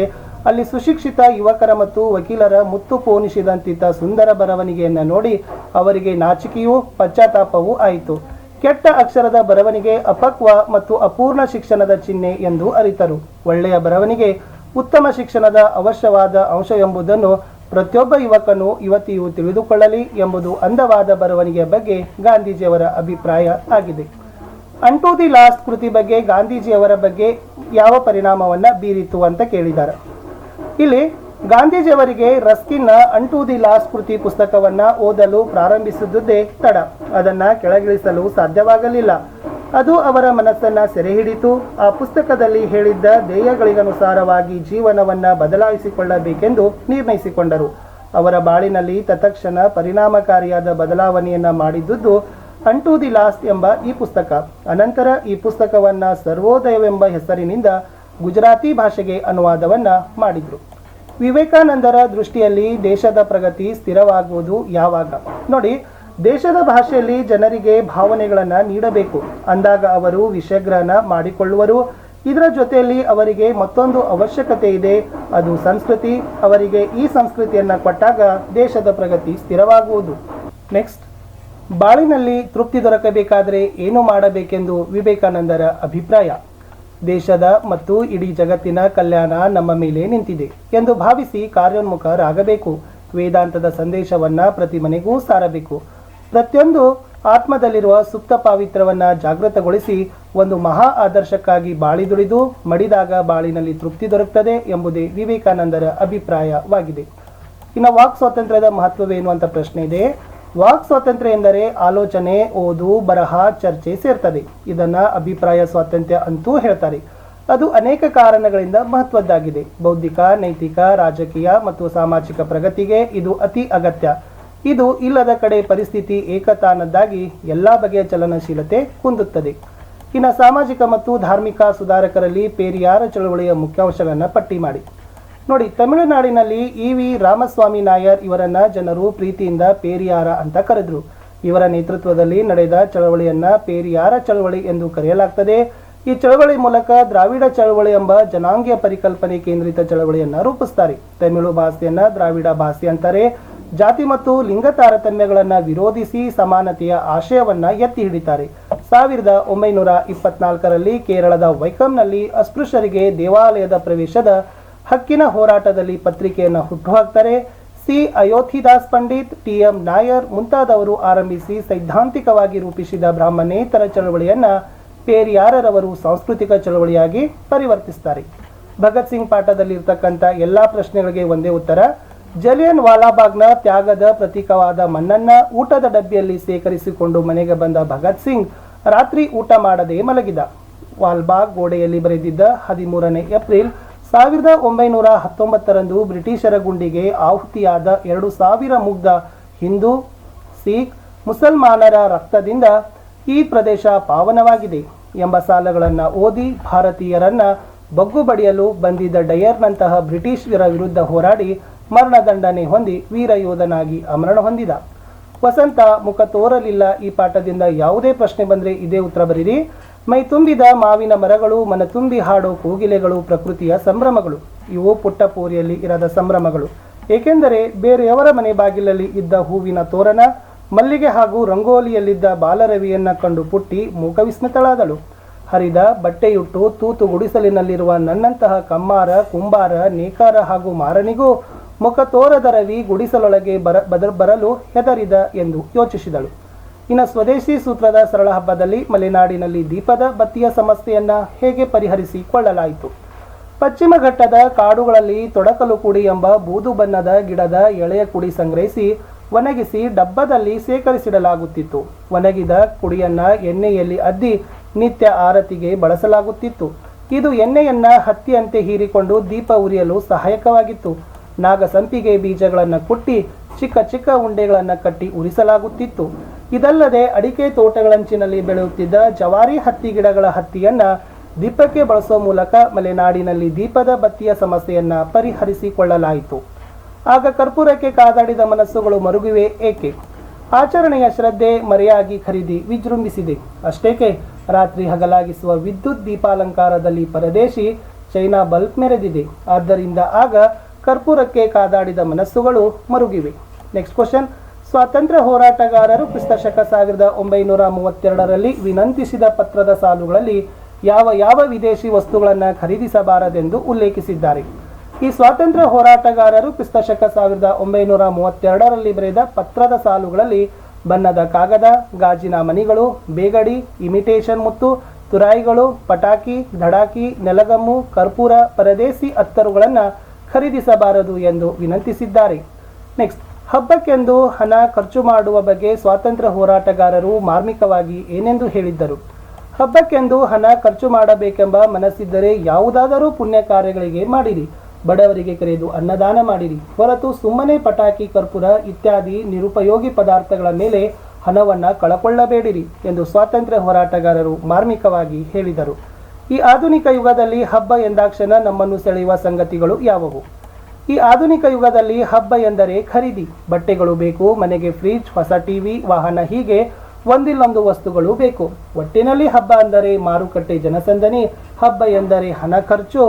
ಅಲ್ಲಿ ಸುಶಿಕ್ಷಿತ ಯುವಕರ ಮತ್ತು ವಕೀಲರ ಮುತ್ತು ಪೋನಿಸಿದಂತಿದ್ದ ಸುಂದರ ಬರವಣಿಗೆಯನ್ನು ನೋಡಿ ಅವರಿಗೆ ನಾಚಿಕೆಯೂ ಪಶ್ಚಾತ್ತಾಪವೂ ಆಯಿತು. ಕೆಟ್ಟ ಅಕ್ಷರದ ಬರವಣಿಗೆ ಅಪಕ್ವ ಮತ್ತು ಅಪೂರ್ಣ ಶಿಕ್ಷಣದ ಚಿಹ್ನೆ ಎಂದು ಅರಿತರು. ಒಳ್ಳೆಯ ಬರವಣಿಗೆ ಉತ್ತಮ ಶಿಕ್ಷಣದ ಅವಶ್ಯವಾದ ಅಂಶ ಎಂಬುದನ್ನು ಪ್ರತಿಯೊಬ್ಬ ಯುವಕನು ಯುವತಿಯು ತಿಳಿದುಕೊಳ್ಳಲಿ ಎಂಬುದು ಅಂದವಾದ ಬರವಣಿಗೆಯ ಬಗ್ಗೆ ಗಾಂಧೀಜಿಯವರ ಅಭಿಪ್ರಾಯ ಆಗಿದೆ. ಅಂಟು ದಿ ಲಾಸ್ಟ್ ಕೃತಿ ಬಗ್ಗೆ ಗಾಂಧೀಜಿಯವರ ಬಗ್ಗೆ ಯಾವ ಪರಿಣಾಮವನ್ನು ಬೀರಿತು ಅಂತ ಕೇಳಿದ್ದಾರೆ ಇಲ್ಲಿ ಗಾಂಧೀಜಿಯವರಿಗೆ ರಸ್ಕಿನ್ನ ಅಂಟು ದಿ ಲಾಸ್ಟ್ ಕೃತಿ ಪುಸ್ತಕವನ್ನ ಓದಲು ಪ್ರಾರಂಭಿಸಿದ್ದುದೇ ತಡ. ಅದನ್ನ ಕೆಳಗಿಳಿಸಲು ಸಾಧ್ಯವಾಗಲಿಲ್ಲ. ಅದು ಅವರ ಮನಸ್ಸನ್ನ ಸೆರೆ ಹಿಡಿತು ಆ ಪುಸ್ತಕದಲ್ಲಿ ಹೇಳಿದ್ದ ಧ್ಯೇಯಗಳಿಗನುಸಾರವಾಗಿ ಜೀವನವನ್ನ ಬದಲಾಯಿಸಿಕೊಳ್ಳಬೇಕೆಂದು ನಿರ್ಣಯಿಸಿಕೊಂಡರು. ಅವರ ಬಾಳಿನಲ್ಲಿ ತತ್ಕ್ಷಣ ಪರಿಣಾಮಕಾರಿಯಾದ ಬದಲಾವಣೆಯನ್ನ ಮಾಡಿದ್ದುದು ಅಂಟು ದಿ ಲಾಸ್ಟ್ ಎಂಬ ಈ ಪುಸ್ತಕ. ಅನಂತರ ಈ ಪುಸ್ತಕವನ್ನ ಸರ್ವೋದಯವೆಂಬ ಹೆಸರಿನಿಂದ ಗುಜರಾತಿ ಭಾಷೆಗೆ ಅನುವಾದವನ್ನ ಮಾಡಿದ್ರು. ವಿವೇಕಾನಂದರ ದೃಷ್ಟಿಯಲ್ಲಿ ದೇಶದ ಪ್ರಗತಿ ಸ್ಥಿರವಾಗುವುದು ಯಾವಾಗ? ನೋಡಿ, ದೇಶದ ಭಾಷೆಯಲ್ಲಿ ಜನರಿಗೆ ಭಾವನೆಗಳನ್ನು ನೀಡಬೇಕು. ಅಂದಾಗ ಅವರು ವಿಷಯಗ್ರಹಣ ಮಾಡಿಕೊಳ್ಳುವರು. ಇದರ ಜೊತೆಯಲ್ಲಿ ಅವರಿಗೆ ಮತ್ತೊಂದು ಅವಶ್ಯಕತೆ ಇದೆ. ಅದು ಸಂಸ್ಕೃತಿ. ಅವರಿಗೆ ಈ ಸಂಸ್ಕೃತಿಯನ್ನು ಕೊಟ್ಟಾಗ ದೇಶದ ಪ್ರಗತಿ ಸ್ಥಿರವಾಗುವುದು. ನೆಕ್ಸ್ಟ್ ಬಾಳಿನಲ್ಲಿ ತೃಪ್ತಿ ದೊರಕಬೇಕಾದರೆ ಏನು ಮಾಡಬೇಕೆಂದು ವಿವೇಕಾನಂದರ ಅಭಿಪ್ರಾಯ? ದೇಶದ ಮತ್ತು ಇಡೀ ಜಗತ್ತಿನ ಕಲ್ಯಾಣ ನಮ್ಮ ಮೇಲೆ ನಿಂತಿದೆ ಎಂದು ಭಾವಿಸಿ ಕಾರ್ಯೋನ್ಮುಖರಾಗಬೇಕು. ವೇದಾಂತದ ಸಂದೇಶವನ್ನ ಪ್ರತಿ ಮನೆಗೂ ಸಾರಬೇಕು. ಪ್ರತಿಯೊಂದು ಆತ್ಮದಲ್ಲಿರುವ ಸುಪ್ತ ಪಾವಿತ್ರವನ್ನ ಜಾಗೃತಗೊಳಿಸಿ ಒಂದು ಮಹಾ ಆದರ್ಶಕ್ಕಾಗಿ ಬಾಳಿ ದುಡಿದು ಮಡಿದಾಗ ಬಾಳಿನಲ್ಲಿ ತೃಪ್ತಿ ದೊರಕುತ್ತದೆ ಎಂಬುದೇ ವಿವೇಕಾನಂದರ ಅಭಿಪ್ರಾಯವಾಗಿದೆ. ಇನ್ನು ವಾಕ್ ಸ್ವಾತಂತ್ರ್ಯದ ಮಹತ್ವವೇನು ಅಂತ ಪ್ರಶ್ನೆ ಇದೆ. ವಾಕ್ ಸ್ವಾತಂತ್ರ್ಯ ಎಂದರೆ ಆಲೋಚನೆ, ಓದು, ಬರಹ, ಚರ್ಚೆ ಸೇರ್ತದೆ. ಇದನ್ನ ಅಭಿಪ್ರಾಯ ಸ್ವಾತಂತ್ರ್ಯ ಅಂತೂ ಹೇಳ್ತಾರೆ. ಅದು ಅನೇಕ ಕಾರಣಗಳಿಂದ ಮಹತ್ವದ್ದಾಗಿದೆ. ಬೌದ್ಧಿಕ, ನೈತಿಕ, ರಾಜಕೀಯ ಮತ್ತು ಸಾಮಾಜಿಕ ಪ್ರಗತಿಗೆ ಇದು ಅತಿ ಅಗತ್ಯ. ಇದು ಇಲ್ಲದ ಕಡೆ ಪರಿಸ್ಥಿತಿ ಏಕತಾನದ್ದಾಗಿ ಎಲ್ಲ ಬಗೆಯ ಚಲನಶೀಲತೆ ಕುಂದುತ್ತದೆ. ಇನ್ನು ಸಾಮಾಜಿಕ ಮತ್ತು ಧಾರ್ಮಿಕ ಸುಧಾರಕರಲ್ಲಿ ಪೇರಿಯಾರ ಚಳವಳಿಯ ಮುಖ್ಯಾಂಶಗಳನ್ನು ಪಟ್ಟಿ ಮಾಡಿ. ನೋಡಿ, ತಮಿಳುನಾಡಿನಲ್ಲಿ ಇ ವಿ ರಾಮಸ್ವಾಮಿ ನಾಯರ್ ಇವರನ್ನ ಜನರು ಪ್ರೀತಿಯಿಂದ ಪೇರಿಯಾರ ಅಂತ ಕರೆದ್ರು. ಇವರ ನೇತೃತ್ವದಲ್ಲಿ ನಡೆದ ಚಳವಳಿಯನ್ನ ಪೇರಿಯಾರ ಚಳವಳಿ ಎಂದು ಕರೆಯಲಾಗ್ತದೆ. ಈ ಚಳವಳಿ ಮೂಲಕ ದ್ರಾವಿಡ ಚಳವಳಿ ಎಂಬ ಜನಾಂಗೀಯ ಪರಿಕಲ್ಪನೆ ಕೇಂದ್ರಿತ ಚಳವಳಿಯನ್ನ ರೂಪಿಸ್ತಾರೆ. ತಮಿಳು ಭಾಷೆಯನ್ನ ದ್ರಾವಿಡ ಭಾಷೆ ಅಂತಾರೆ. ಜಾತಿ ಮತ್ತು ಲಿಂಗ ತಾರತಮ್ಯಗಳನ್ನ ವಿರೋಧಿಸಿ ಸಮಾನತೆಯ ಆಶಯವನ್ನ ಎತ್ತಿ ಹಿಡಿತಾರೆ. ಸಾವಿರದ ಒಂಬೈನೂರ ಇಪ್ಪತ್ನಾಲ್ಕರಲ್ಲಿ ಕೇರಳದ ವೈಕಂನಲ್ಲಿ ಅಸ್ಪೃಶ್ಯರಿಗೆ ದೇವಾಲಯದ ಪ್ರವೇಶದ ಹಕ್ಕಿನ ಹೋರಾಟದಲ್ಲಿ ಪತ್ರಿಕೆಯನ್ನು ಹುಟ್ಟುಹಾಕ್ತಾರೆ. C. Ayodhidas Pandit T M Nair ಮುಂತಾದವರು ಆರಂಭಿಸಿ ಸೈದ್ಧಾಂತಿಕವಾಗಿ ರೂಪಿಸಿದ ಬ್ರಾಹ್ಮಣೇತರ ಚಳವಳಿಯನ್ನ ಪೇರಿಯಾರರವರು ಸಾಂಸ್ಕೃತಿಕ ಚಳವಳಿಯಾಗಿ ಪರಿವರ್ತಿಸ್ತಾರೆ. ಭಗತ್ ಸಿಂಗ್ ಪಾಠದಲ್ಲಿ ಎಲ್ಲ ಎಲ್ಲಾ ಪ್ರಶ್ನೆಗಳಿಗೆ ಒಂದೇ ಉತ್ತರ. ಜಲಿಯನ್ ವಾಲಾಬಾಗ್ನ ತ್ಯಾಗದ ಪ್ರತೀಕವಾದ ಮಣ್ಣನ್ನ ಊಟದ ಡಬ್ಬಿಯಲ್ಲಿ ಸೇಕರಿಸಿಕೊಂಡು ಮನೆಗೆ ಬಂದ ಭಗತ್ ಸಿಂಗ್ ರಾತ್ರಿ ಊಟ ಮಾಡದೆ ಮಲಗಿದ. ವಾಲ್ಬಾಗ್ ಗೋಡೆಯಲ್ಲಿ ಬರೆದಿದ್ದ ಹದಿಮೂರನೇ ಏಪ್ರಿಲ್ ಸಾವಿರದ ಒಂಬೈನೂರ ಹತ್ತೊಂಬತ್ತರಂದು ಬ್ರಿಟಿಷರ ಗುಂಡಿಗೆ ಆಹುತಿಯಾದ ಎರಡು ಸಾವಿರ ಮುಗ್ಧ ಹಿಂದೂ, ಸಿಖ್, ಮುಸಲ್ಮಾನರ ರಕ್ತದಿಂದ ಈ ಪ್ರದೇಶ ಪಾವನವಾಗಿದೆ ಎಂಬ ಸಾಲಗಳನ್ನು ಓದಿ ಭಾರತೀಯರನ್ನ ಬಗ್ಗು ಬಡಿಯಲು ಬಂದಿದ್ದ ಡಯರ್ನಂತಹ ಬ್ರಿಟಿಷರ ವಿರುದ್ಧ ಹೋರಾಡಿ ಮರಣದಂಡನೆ ಹೊಂದಿ ವೀರಯೋಧನಾಗಿ ಅಮರಣ ಹೊಂದಿದ. ವಸಂತ ಮುಖ ತೋರಲಿಲ್ಲ ಈ ಪಾಠದಿಂದ ಯಾವುದೇ ಪ್ರಶ್ನೆ ಬಂದರೆ ಇದೇ ಉತ್ತರ ಬರೀರಿ. ಮೈ ತುಂಬಿದ ಮಾವಿನ ಮರಗಳು, ಮನ ತುಂಬಿ ಹಾಡೋ ಕೋಗಿಲೆಗಳು, ಪ್ರಕೃತಿಯ ಸಂಭ್ರಮಗಳು. ಇವು ಪುಟ್ಟ ಪೋರಿಯಲ್ಲಿ ಇರದ ಸಂಭ್ರಮಗಳು. ಏಕೆಂದರೆ ಬೇರೆಯವರ ಮನೆ ಬಾಗಿಲಲ್ಲಿ ಇದ್ದ ಹೂವಿನ ತೋರಣ, ಮಲ್ಲಿಗೆ ಹಾಗೂ ರಂಗೋಲಿಯಲ್ಲಿದ್ದ ಬಾಲರವಿಯನ್ನ ಕಂಡು ಪುಟ್ಟಿ ಮೂಕವಿಸ್ಮಿತಳಾದಳು. ಹರಿದ ಬಟ್ಟೆಯುಟ್ಟು ತೂತು ಗುಡಿಸಲಿನಲ್ಲಿರುವ ನನ್ನಂತಹ ಕಮ್ಮಾರ, ಕುಂಬಾರ, ನೇಕಾರ ಹಾಗೂ ಮಾರನಿಗೂ ಮುಖ ತೋರದ ರವಿ ಗುಡಿಸಲೊಳಗೆ ಬರ, ಬದ, ಬರಲು ಹೆದರಿದ ಎಂದು ಯೋಚಿಸಿದಳು. ಇನ್ನು ಸ್ವದೇಶಿ ಸೂತ್ರದ ಸರಳ ಹಬ್ಬದಲ್ಲಿ ಮಲೆನಾಡಿನಲ್ಲಿ ದೀಪದ ಬತ್ತಿಯ ಸಮಸ್ಯೆಯನ್ನ ಹೇಗೆ ಪರಿಹರಿಸಿಕೊಳ್ಳಲಾಯಿತು? ಪಶ್ಚಿಮ ಘಟ್ಟದ ಕಾಡುಗಳಲ್ಲಿ ತೊಡಕಲು ಕುಡಿ ಎಂಬ ಬೂದು ಬಣ್ಣದ ಗಿಡದ ಎಳೆಯ ಕುಡಿ ಸಂಗ್ರಹಿಸಿ ಒಣಗಿಸಿ ಡಬ್ಬದಲ್ಲಿ ಶೇಖರಿಸಿಡಲಾಗುತ್ತಿತ್ತು. ಒಣಗಿದ ಕುಡಿಯನ್ನ ಎಣ್ಣೆಯಲ್ಲಿ ಅದ್ದಿ ನಿತ್ಯ ಆರತಿಗೆ ಬಳಸಲಾಗುತ್ತಿತ್ತು. ಇದು ಎಣ್ಣೆಯನ್ನ ಹತ್ತಿಯಂತೆ ಹೀರಿಕೊಂಡು ದೀಪ ಉರಿಯಲು ಸಹಾಯಕವಾಗಿತ್ತು. ನಾಗಸಂಪಿಗೆ ಬೀಜಗಳನ್ನು ಕುಟ್ಟಿ ಚಿಕ್ಕ ಚಿಕ್ಕ ಉಂಡೆಗಳನ್ನು ಕಟ್ಟಿ ಉರಿಸಲಾಗುತ್ತಿತ್ತು. ಇದಲ್ಲದೆ ಅಡಿಕೆ ತೋಟಗಳಂಚಿನಲ್ಲಿ ಬೆಳೆಯುತ್ತಿದ್ದ ಜವಾರಿ ಹತ್ತಿ ಗಿಡಗಳ ಹತ್ತಿಯನ್ನು ದೀಪಕ್ಕೆ ಬಳಸುವ ಮೂಲಕ ಮಲೆನಾಡಿನಲ್ಲಿ ದೀಪದ ಬತ್ತಿಯ ಸಮಸ್ಯೆಯನ್ನು ಪರಿಹರಿಸಿಕೊಳ್ಳಲಾಯಿತು. ಆಗ ಕರ್ಪೂರಕ್ಕೆ ಕಾದಾಡಿದ ಮನಸ್ಸುಗಳು ಮರುಗಿವೆ ಏಕೆ? ಆಚರಣೆಯ ಶ್ರದ್ಧೆ ಮರೆಯಾಗಿ ಖರೀದಿ ವಿಜೃಂಭಿಸಿದೆ. ಅಷ್ಟೇಕೆ? ರಾತ್ರಿ ಹಗಲಾಗಿಸುವ ವಿದ್ಯುತ್ ದೀಪಾಲಂಕಾರದಲ್ಲಿ ಪರದೇಶಿ ಚೈನಾ ಬಲ್ಬ್ ಮೆರೆದಿದೆ. ಆದ್ದರಿಂದ ಆಗ ಕರ್ಪೂರಕ್ಕೆ ಕಾದಾಡಿದ ಮನಸ್ಸುಗಳು ಮರುಗಿವೆ. ನೆಕ್ಸ್ಟ್ ಕ್ವಶನ್ ಸ್ವಾತಂತ್ರ್ಯ ಹೋರಾಟಗಾರರು ಕ್ರಿಸ್ತಶಕ ಸಾವಿರದ ಒಂಬೈನೂರ ಮೂವತ್ತೆರಡರಲ್ಲಿ ವಿನಂತಿಸಿದ ಪತ್ರದ ಸಾಲುಗಳಲ್ಲಿ ಯಾವ ಯಾವ ವಿದೇಶಿ ವಸ್ತುಗಳನ್ನು ಖರೀದಿಸಬಾರದೆಂದು ಉಲ್ಲೇಖಿಸಿದ್ದಾರೆ. ಈ ಸ್ವಾತಂತ್ರ್ಯ ಹೋರಾಟಗಾರರು ಕ್ರಿಸ್ತಶಕ ಸಾವಿರದ ಒಂಬೈನೂರ ಮೂವತ್ತೆರಡರಲ್ಲಿ ಬರೆದ ಪತ್ರದ ಸಾಲುಗಳಲ್ಲಿ ಬಣ್ಣದ ಕಾಗದ, ಗಾಜಿನ ಮನಿಗಳು ಬೇಗಡಿ, ಇಮಿಟೇಷನ್ ಮುತ್ತು, ತುರಾಯಿಗಳು, ಪಟಾಕಿ, ಧಡಾಕಿ, ನೆಲಗಮ್ಮು, ಕರ್ಪೂರ, ಪರದೇಸಿ ಅತ್ತರುಗಳನ್ನು ಖರೀದಿಸಬಾರದು ಎಂದು ವಿನಂತಿಸಿದ್ದಾರೆ. ನೆಕ್ಸ್ಟ್. ಹಬ್ಬಕ್ಕೆಂದು ಹಣ ಖರ್ಚು ಮಾಡುವ ಬಗ್ಗೆ ಸ್ವಾತಂತ್ರ್ಯ ಹೋರಾಟಗಾರರು ಮಾರ್ಮಿಕವಾಗಿ ಏನೆಂದು ಹೇಳಿದ್ದರು. ಹಬ್ಬಕ್ಕೆಂದು ಹಣ ಖರ್ಚು ಮಾಡಬೇಕೆಂಬ ಮನಸ್ಸಿದ್ದರೆ ಯಾವುದಾದರೂ ಪುಣ್ಯ ಕಾರ್ಯಗಳಿಗೆ ಮಾಡಿರಿ. ಬಡವರಿಗೆ ಕರೆದು ಅನ್ನದಾನ ಮಾಡಿರಿ. ಹೊರತು ಸುಮ್ಮನೆ ಪಟಾಕಿ, ಕರ್ಪೂರ ಇತ್ಯಾದಿ ನಿರುಪಯೋಗಿ ಪದಾರ್ಥಗಳ ಮೇಲೆ ಹಣವನ್ನು ಕಳಕೊಳ್ಳಬೇಡಿರಿ ಎಂದು ಸ್ವಾತಂತ್ರ್ಯ ಹೋರಾಟಗಾರರು ಮಾರ್ಮಿಕವಾಗಿ ಹೇಳಿದರು. ಈ ಆಧುನಿಕ ಯುಗದಲ್ಲಿ ಹಬ್ಬ ಎಂದಾಕ್ಷಣ ನಮ್ಮನ್ನು ಸೆಳೆಯುವ ಸಂಗತಿಗಳು ಯಾವುವು? ಈ ಆಧುನಿಕ ಯುಗದಲ್ಲಿ ಹಬ್ಬ ಎಂದರೆ ಖರೀದಿ. ಬಟ್ಟೆಗಳು ಬೇಕು, ಮನೆಗೆ ಫ್ರಿಜ್ ಹೊಸ ಟಿವಿ, ವಾಹನ ಹೀಗೆ ಒಂದಿಲ್ಲೊಂದು ವಸ್ತುಗಳು ಬೇಕು. ಒಟ್ಟಿನಲ್ಲಿ ಹಬ್ಬ ಅಂದರೆ ಮಾರುಕಟ್ಟೆ ಜನಸಂದಣಿ. ಹಬ್ಬ ಎಂದರೆ ಹಣ ಖರ್ಚು.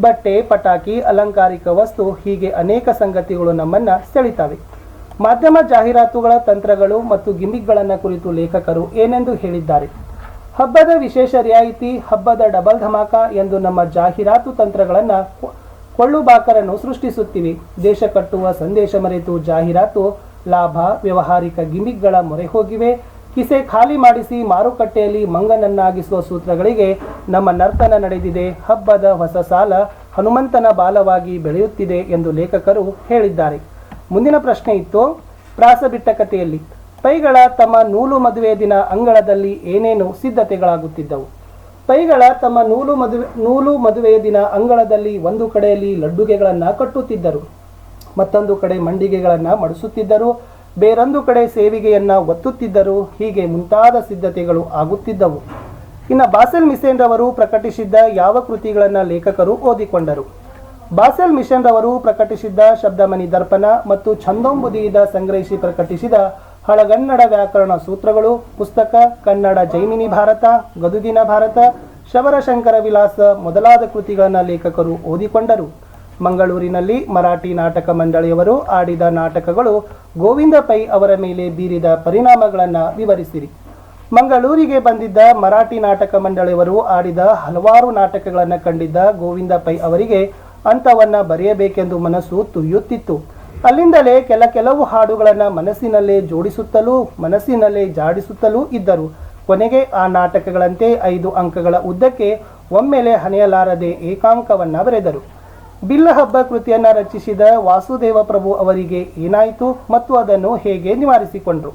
ಬಟ್ಟೆ, ಪಟಾಕಿ, ಅಲಂಕಾರಿಕ ವಸ್ತು ಹೀಗೆ ಅನೇಕ ಸಂಗತಿಗಳು ನಮ್ಮನ್ನ ಸೆಳಿತವೆ. ಮಾಧ್ಯಮ ಜಾಹೀರಾತುಗಳ ತಂತ್ರಗಳು ಮತ್ತು ಗಿಮಿಕ್ಗಳನ್ನು ಕುರಿತು ಲೇಖಕರು ಏನೆಂದು ಹೇಳಿದ್ದಾರೆ? ಹಬ್ಬದ ವಿಶೇಷ ರಿಯಾಯಿತಿ, ಹಬ್ಬದ ಡಬಲ್ ಧಮಾಕ ಎಂದು ನಮ್ಮ ಜಾಹೀರಾತು ತಂತ್ರಗಳನ್ನು ಕೊಳ್ಳುಬಾಕರನ್ನು ಸೃಷ್ಟಿಸುತ್ತಿವೆ. ದೇಶ ಕಟ್ಟುವ ಸಂದೇಶ ಮರೆತು ಜಾಹೀರಾತು, ಲಾಭ, ವ್ಯವಹಾರಿಕ ಗಿಮಿಕ್ಗಳ ಮೊರೆ ಹೋಗಿವೆ. ಕಿಸೆ ಖಾಲಿ ಮಾಡಿಸಿ ಮಾರುಕಟ್ಟೆಯಲ್ಲಿ ಮಂಗನನ್ನಾಗಿಸುವ ಸೂತ್ರಗಳಿಗೆ ನಮ್ಮ ನರ್ತನ ನಡೆದಿದೆ. ಹಬ್ಬದ ಹೊಸ ಸಾಲ ಹನುಮಂತನ ಬಾಲವಾಗಿ ಬೆಳೆಯುತ್ತಿದೆ ಎಂದು ಲೇಖಕರು ಹೇಳಿದ್ದಾರೆ. ಮುಂದಿನ ಪ್ರಶ್ನೆ ಇತ್ತು ಪ್ರಾಸ ಬಿಟ್ಟ ಕಥೆಯಲ್ಲಿ, ಪೈಗಳ ತಮ್ಮ ನೂಲು ಮದುವೆ ದಿನ ಅಂಗಳದಲ್ಲಿ ಏನೇನು ಸಿದ್ಧತೆಗಳಾಗುತ್ತಿದ್ದವು? ಪೈಗಳ ತಮ್ಮ ನೂಲು ಮದುವೆ, ನೂಲು ಮದುವೆಯ ದಿನ ಅಂಗಳದಲ್ಲಿ ಒಂದು ಕಡೆಯಲ್ಲಿ ಲಡ್ಡುಗೆಗಳನ್ನು ಕಟ್ಟುತ್ತಿದ್ದರು. ಮತ್ತೊಂದು ಕಡೆ ಮಂಡಿಗೆಗಳನ್ನು ಮಡಿಸುತ್ತಿದ್ದರು. ಬೇರೊಂದು ಕಡೆ ಸೇವಿಗೆಯನ್ನ ಒತ್ತುತ್ತಿದ್ದರು. ಹೀಗೆ ಮುಂತಾದ ಸಿದ್ಧತೆಗಳು ಆಗುತ್ತಿದ್ದವು. ಇನ್ನು ಬಾಸೆಲ್ ಮಿಸೇನ್ ರವರು ಪ್ರಕಟಿಸಿದ್ದ ಯಾವ ಕೃತಿಗಳನ್ನು ಲೇಖಕರು ಓದಿಕೊಂಡರು? ಬಾಸೆಲ್ ಮಿಷನ್ ರವರು ಪ್ರಕಟಿಸಿದ್ದ ಶಬ್ದಮಣಿ ದರ್ಪಣ ಮತ್ತು ಛಂದೋಂಬುದಿಯಿಂದ ಸಂಗ್ರಹಿಸಿ ಪ್ರಕಟಿಸಿದ ಹಳಗನ್ನಡ ವ್ಯಾಕರಣ ಸೂತ್ರಗಳು, ಪುಸ್ತಕ, ಕನ್ನಡ ಜೈಮಿನಿ ಭಾರತ ಗದುಗಿನ ಭಾರತ, ಶಬರಶಂಕರ ವಿಲಾಸ ಮೊದಲಾದ ಕೃತಿಗಳನ್ನು ಲೇಖಕರು ಓದಿಕೊಂಡರು. ಮಂಗಳೂರಿನಲ್ಲಿ ಮರಾಠಿ ನಾಟಕ ಮಂಡಳಿಯವರು ಆಡಿದ ನಾಟಕಗಳು ಗೋವಿಂದ ಪೈ ಅವರ ಮೇಲೆ ಬೀರಿದ ಪರಿಣಾಮಗಳನ್ನು ವಿವರಿಸಿರಿ. ಮಂಗಳೂರಿಗೆ ಬಂದಿದ್ದ ಮರಾಠಿ ನಾಟಕ ಮಂಡಳಿಯವರು ಆಡಿದ ಹಲವಾರು ನಾಟಕಗಳನ್ನು ಕಂಡಿದ್ದ ಗೋವಿಂದ ಪೈ ಅವರಿಗೆ ಅಂಥವನ್ನು ಬರೆಯಬೇಕೆಂದು ಮನಸ್ಸು ತುಯ್ಯುತ್ತಿತ್ತು. ಅಲ್ಲಿಂದಲೇ ಕೆಲ ಕೆಲವು ಹಾಡುಗಳನ್ನು ಮನಸ್ಸಿನಲ್ಲೇ ಜೋಡಿಸುತ್ತಲೂ ಮನಸ್ಸಿನಲ್ಲೇ ಜಾಡಿಸುತ್ತಲೂ ಇದ್ದರು. ಕೊನೆಗೆ ಆ ನಾಟಕಗಳಂತೆ ಐದು ಅಂಕಗಳ ಉದ್ದಕ್ಕೆ ಒಮ್ಮೆಲೆ ಹನೆಯಲಾರದೆ ಏಕಾಂಕವನ್ನು ಬರೆದರು. ಬಿಲ್ಲ ಹಬ್ಬ ಕೃತಿಯನ್ನ ರಚಿಸಿದ ವಾಸುದೇವ ಪ್ರಭು ಅವರಿಗೆ ಏನಾಯಿತು ಮತ್ತು ಅದನ್ನು ಹೇಗೆ ನಿವಾರಿಸಿಕೊಂಡರು?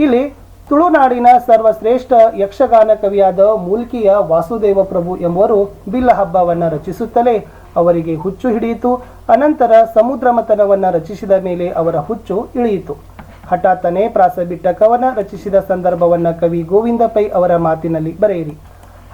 ಇಲ್ಲಿ ತುಳುನಾಡಿನ ಸರ್ವಶ್ರೇಷ್ಠ ಯಕ್ಷಗಾನ ಕವಿಯಾದ ಮೂಲ್ಕಿಯ ವಾಸುದೇವ ಪ್ರಭು ಎಂಬುವರು ಬಿಲ್ಲ ಹಬ್ಬವನ್ನು ರಚಿಸುತ್ತಲೇ ಅವರಿಗೆ ಹುಚ್ಚು ಹಿಡಿಯಿತು. ಅನಂತರ ಸಮುದ್ರ ಮಥನವನ್ನು ರಚಿಸಿದ ಮೇಲೆ ಅವರ ಹುಚ್ಚು ಇಳಿಯಿತು. ಹಠಾತ್ತನೆ ಪ್ರಾಸ ಬಿಟ್ಟ ಕವನ ರಚಿಸಿದ ಸಂದರ್ಭವನ್ನ ಕವಿ ಗೋವಿಂದ ಪೈ ಅವರ ಮಾತಿನಲ್ಲಿ ಬರೆಯಿರಿ.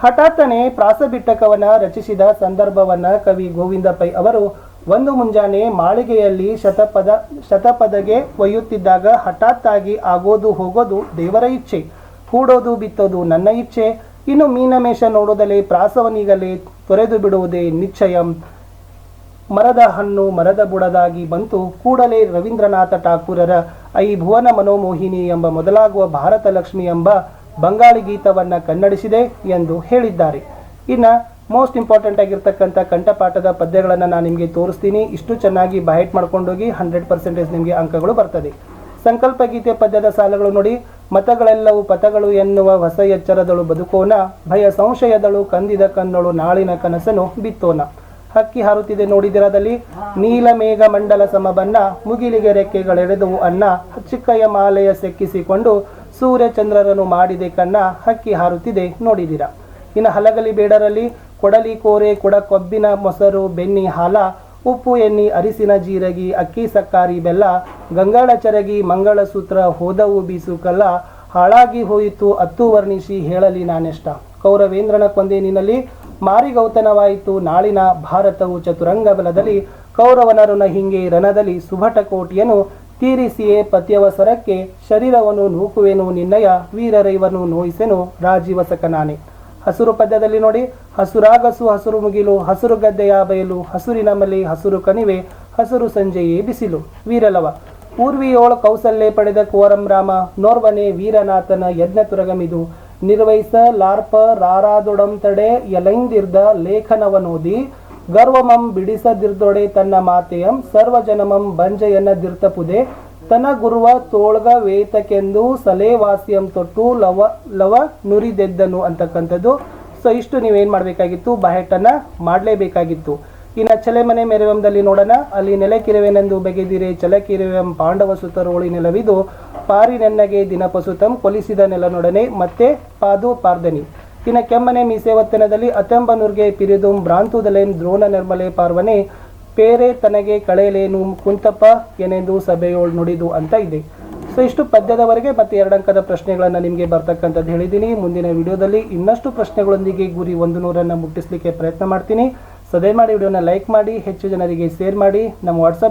ಹಠಾತ್ತನೆ ಪ್ರಾಸ ಬಿಟ್ಟ ಕವನ ರಚಿಸಿದ ಸಂದರ್ಭವನ್ನ ಕವಿ ಗೋವಿಂದ ಪೈ ಅವರು ಒಂದು ಮುಂಜಾನೆ ಮಾಳಿಗೆಯಲ್ಲಿ ಶತಪದ, ಶತಪದಗೆ ಒಯ್ಯುತ್ತಿದ್ದಾಗ ಹಠಾತ್ತಾಗಿ ಆಗೋದು ಹೋಗೋದು ದೇವರ ಇಚ್ಛೆ. ಹೂಡೋದು ಬಿತ್ತೋದು ನನ್ನ ಇಚ್ಛೆ. ಇನ್ನು ಮೀನಮೇಷ ನೋಡೋದಲೇ ಪ್ರಾಸವನಿಗಲೇ ತೊರೆದು ಬಿಡುವುದೇ ನಿಶ್ಚಯಂ. ಮರದ ಹಣ್ಣು ಮರದ ಬುಡದಾಗಿ ಬಂತು. ಕೂಡಲೇ ರವೀಂದ್ರನಾಥ ಠಾಕೂರರ ಐ ಭುವನ ಮನೋಮೋಹಿನಿ ಎಂಬ ಮೊದಲಾಗುವ ಭಾರತ ಲಕ್ಷ್ಮಿ ಎಂಬ ಬಂಗಾಳಿ ಗೀತವನ್ನು ಕನ್ನಡಿಸಿದೆ ಎಂದು ಹೇಳಿದ್ದಾರೆ. ಇನ್ನು ಮೋಸ್ಟ್ ಇಂಪಾರ್ಟೆಂಟ್ ಆಗಿರ್ತಕ್ಕಂಥ ಕಂಠಪಾಠದ ಪದ್ಯಗಳನ್ನು ನಾನು ನಿಮಗೆ ತೋರಿಸ್ತೀನಿ. ಇಷ್ಟು ಚೆನ್ನಾಗಿ ಬಹೆಟ್ ಮಾಡ್ಕೊಂಡೋಗಿ ಹಂಡ್ರೆಡ್ ಪರ್ಸೆಂಟೇಜ್ ನಿಮಗೆ ಅಂಕಗಳು ಬರ್ತದೆ. ಸಂಕಲ್ಪ ಗೀತೆ ಪದ್ಯದ ಸಾಲಗಳು ನೋಡಿ. ಮತಗಳೆಲ್ಲವೂ ಪಥಗಳು ಎನ್ನುವ ಹೊಸ ಎಚ್ಚರದಳು ಬದುಕೋಣ ಭಯ ಸಂಶಯದಳು ಕಂದಿದ ಕನ್ನಳು ನಾಳಿನ ಕನಸನು ಬಿತ್ತೋಣ ಹಕ್ಕಿ ಹಾರುತ್ತಿದೆ ನೋಡಿದಿರದಲ್ಲಿ ನೀಲ ಮೇಘ ಮಂಡಲ ಸಮಬನ್ನ ಮುಗಿಲಿಗೆ ರೆಕ್ಕೆಗಳೆಳೆದವು ಅನ್ನ ಚಿಕ್ಕಯ್ಯ ಮಾಲೆಯ ಸೆಕ್ಕಿಸಿಕೊಂಡು ಸೂರ್ಯ ಚಂದ್ರರನ್ನು ಮಾಡಿದೆ ಕಣ್ಣ ಹಕ್ಕಿ ಹಾರುತ್ತಿದೆ ನೋಡಿದಿರ ಇನ್ನು ಹಲಗಲಿ ಬೇಡರಲ್ಲಿ ಕೊಡಲಿ ಕೋರೆ ಕೊಡ ಕೊಬ್ಬಿನ ಮೊಸರು ಬೆನ್ನಿ ಹಾಲ ಉಪ್ಪು ಎಣ್ಣಿ ಅರಿಸಿನ ಜೀರಗಿ ಅಕ್ಕಿ ಸಕ್ಕಾರಿ ಬೆಲ್ಲ ಗಂಗಾಳ ಚರಗಿ ಮಂಗಳಸೂತ್ರ ಹೋದವು ಬೀಸು ಕಲ್ಲ ಹಾಳಾಗಿ ಹೋಯಿತು ಅತ್ತು ವರ್ಣಿಸಿ ಹೇಳಲಿ ನಾನೆಷ್ಟ. ಕೌರವೇಂದ್ರನ ಕೊಂದೇನಿನಲ್ಲಿ ಮಾರಿಗೌತನವಾಯಿತು ನಾಳಿನ ಭಾರತವು ಚತುರಂಗ ಬಲದಲ್ಲಿ ಕೌರವನರುನ ಹಿಂಗೆ ರಣದಲ್ಲಿ ಸುಭಟ ಕೋಟಿಯನ್ನು ತೀರಿಸಿಯೇ ಪತ್ಯವಸರಕ್ಕೆ ಶರೀರವನ್ನು ನೂಕುವೆನು. ನಿನ್ನಯ ವೀರರೈವನು ನೋಯಿಸೆನು. ರಾಜೀವಸಕನಾನೆ. ಹಸುರು ಪದ್ಯದಲ್ಲಿ ನೋಡಿ, ಹಸುರಾಗಸು, ಹಸುರು ಮುಗಿಲು, ಹಸುರು ಗದ್ದೆಯ ಬಯಲು, ಹಸುರಿನ ಮಲಿ, ಹಸುರು ಕಣಿವೆ, ಹಸುರು ಸಂಜೆಯೇ ಬಿಸಿಲು. ವೀರಲವ. ಪೂರ್ವಿಯೋಳ್ ಕೌಸಲ್ಯ ಪಡೆದ ಕೋರಂ ರಾಮ, ನೋರ್ವನೆ ವೀರನಾಥನ ಯಜ್ಞ ತುರಗಮಿದು. ನಿರ್ವಹಿಸ ಲಾರ್ಪ ರಾರಾದೊಡಂತಡೆ ಎಲೈಂದಿರ್ದ ಲೇಖನವನೋದಿ, ಗರ್ವಮಂ ಬಿಡಿಸದಿರ್ದೊಡೆ ತನ್ನ ಮಾತೆಯಂ, ಸರ್ವಜನಮಂ ಬಂಜೆಯನ್ನ ದಿರ್ತಪುದೆ, ತನ ಗುರುವ ತೋಳ್ಗ ವೇತಕೆಂದು ಸಲೇವಾಸಿಯಂ ತೊಟ್ಟು ಲವ ಲವ ನುರಿದೆದ್ದನು ಅಂತಕ್ಕಂಥದ್ದು. ಸೊ ಇಷ್ಟು ನೀವೇನು ಮಾಡಬೇಕಾಗಿತ್ತು? ಬಹೆಟನ್ನ ಮಾಡಲೇಬೇಕಾಗಿತ್ತು. ಇನ್ನು ಚಲೆಮನೆ ಮೆರವಂದಲ್ಲಿ ನೋಡೋಣ. ಅಲ್ಲಿ ನೆಲೆಕಿರುವೆನೆಂದು ಬೆಗೆದಿರೆ ಚಲಕಿರುವೆಂ ಪಾಂಡವ ಸುತರೋಳಿ ನೆಲವಿದು. ಪಾರಿ ನೆನ್ನಗೆ ದಿನಪಸುತಂ ಕೊಲಿಸಿದ ನೆಲನೊಡನೆ ಮತ್ತೆ ಪಾದು ಪಾರ್ದನಿ. ಇನ್ನ ಕೆಮ್ಮನೆ ಮೀಸೆ ಒತ್ತನದಲ್ಲಿ ಅತೆಂಬನೂರ್ಗೆ ಪಿರಿದುಂ ಭ್ರಾಂತುದಲೆಂ ದ್ರೋಣ ನಿರ್ಮಲೆ ಪಾರ್ವನೆ. ಪೇರೆ ತನಗೆ ಕಳೆಯಲೇನು ಕುಂತಪ್ಪ ಏನೆಂದು ಸಭೆಯೋಳ್ ನುಡಿದು ಅಂತ ಇದೆ. ಸೊ ಇಷ್ಟು ಪದ್ಯದವರೆಗೆ ಮತ್ತೆ ಎರಡಂಕದ ಪ್ರಶ್ನೆಗಳನ್ನು ನಿಮಗೆ ಬರ್ತಕ್ಕಂಥದ್ದು ಹೇಳಿದ್ದೀನಿ. ಮುಂದಿನ ವಿಡಿಯೋದಲ್ಲಿ ಇನ್ನಷ್ಟು ಪ್ರಶ್ನೆಗಳೊಂದಿಗೆ ಗುರಿ ಒಂದು ನೂರನ್ನು ಮುಟ್ಟಿಸಲಿಕ್ಕೆ ಪ್ರಯತ್ನ ಮಾಡ್ತೀನಿ. ಸೊ ದಯಮಾಡಿ ವಿಡಿಯೋನ ಲೈಕ್ ಮಾಡಿ ಹೆಚ್ಚು ಜನರಿಗೆ ಶೇರ್ ಮಾಡಿ. ನಮ್ಮ ವಾಟ್ಸಪ್